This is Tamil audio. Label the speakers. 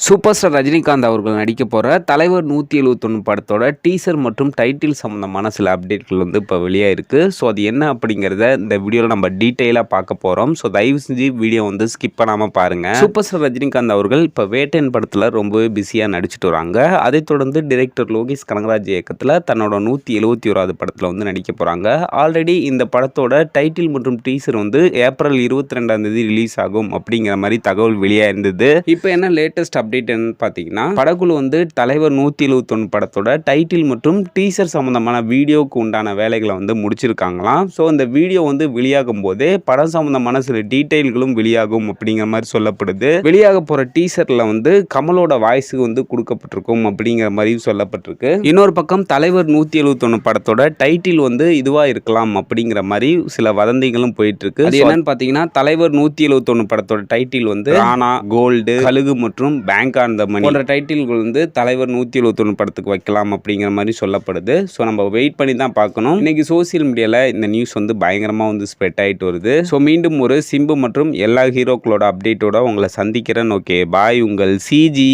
Speaker 1: சூப்பர் ஸ்டார் ரஜினிகாந்த் அவர்கள் நடிக்க போகிற தலைவர் நூற்றி எழுபத்தொன்று படத்தோட டீசர் மற்றும் டைட்டில் சம்மந்தமான சில அப்டேட்கள் வந்து இப்போ வெளியாக இருக்குது ஸோ அது என்ன அப்படிங்கிறத இந்த வீடியோவில் நம்ம டீட்டெயிலாக பார்க்க போகிறோம் ஸோ தயவு செஞ்சு வீடியோ வந்து ஸ்கிப் பண்ணாமல் பாருங்கள் சூப்பர் ஸ்டார் ரஜினிகாந்த் அவர்கள் இப்போ வேட்டையன் படத்தில் ரொம்பவே பிஸியாக நடிச்சிட்டு வராங்க. அதைத் தொடர்ந்து டிரெக்டர் லோகேஷ் கனகராஜ் இயக்கத்தில் தன்னோட நூற்றி எழுபத்தி ஓராவது படத்தில் வந்து நடிக்க போகிறாங்க ஆல்ரெடி இந்த படத்தோட டைட்டில் மற்றும் டீசர் வந்து ஏப்ரல் இருபத்தி ரெண்டாம் தேதி ரிலீஸ் ஆகும் அப்படிங்கிற மாதிரி தகவல் வெளியாக இருந்தது. இப்போ என்ன லேட்டஸ்ட் அப்டேட் என்னன்னு பார்த்தீங்கன்னா படக்குழு வந்து தலைவர் நூற்றி எழுபத்தொன்று படத்தோட டைட்டில் மற்றும் டீசர் சம்மந்தமான வீடியோவுக்கு உண்டான வேலைகளை வந்து முடிச்சிருக்காங்களாம். ஸோ இந்த வீடியோ வந்து வெளியாகும் போதே படம் சம்மந்தமான சில டீட்டெயில்களும் வெளியாகும் அப்படிங்கிற மாதிரி சொல்லப்படுது. வெளியாக போகிற டீசரில் வந்து கமலோட வாய்ஸுக்கு வந்து கொடுக்கப்பட்டிருக்கும் அப்படிங்கிற மாதிரியும் சொல்லப்பட்டிருக்கு. இன்னொரு பக்கம் தலைவர் நூற்றி எழுபத்தொன்று படத்தோட டைட்டில் வந்து இதுவாக இருக்கலாம் அப்படிங்கிற மாதிரி சில வதந்திகளும் போயிட்டு இருக்கு என்னன்னு பார்த்தீங்கன்னா தலைவர் நூற்றி எழுபத்தொன்று படத்தோட டைட்டில் வந்து ராணா கோல்டு கழுகு மற்றும் பேங்க் ஆன் த மணி போன்ற டைட்டில்கள் வந்து தலைவர் நூற்றி எழுபத்தொன்று படத்துக்கு வைக்கலாம் அப்படிங்கிற மாதிரி சொல்லப்படுது. ஸோ நம்ம வெயிட் பண்ணி தான் பார்க்கணும். இன்னைக்கு சோசியல் மீடியாவில் இந்த நியூஸ் வந்து பயங்கரமாக வந்து ஸ்ப்ரெட் ஆகிட்டு வருது. ஸோ மீண்டும் ஒரு சிம்பு மற்றும் எல்லா ஹீரோக்களோட அப்டேட்டோட உங்களை சந்திக்கிறேன். ஓகே பாய் உங்கள் சிஜி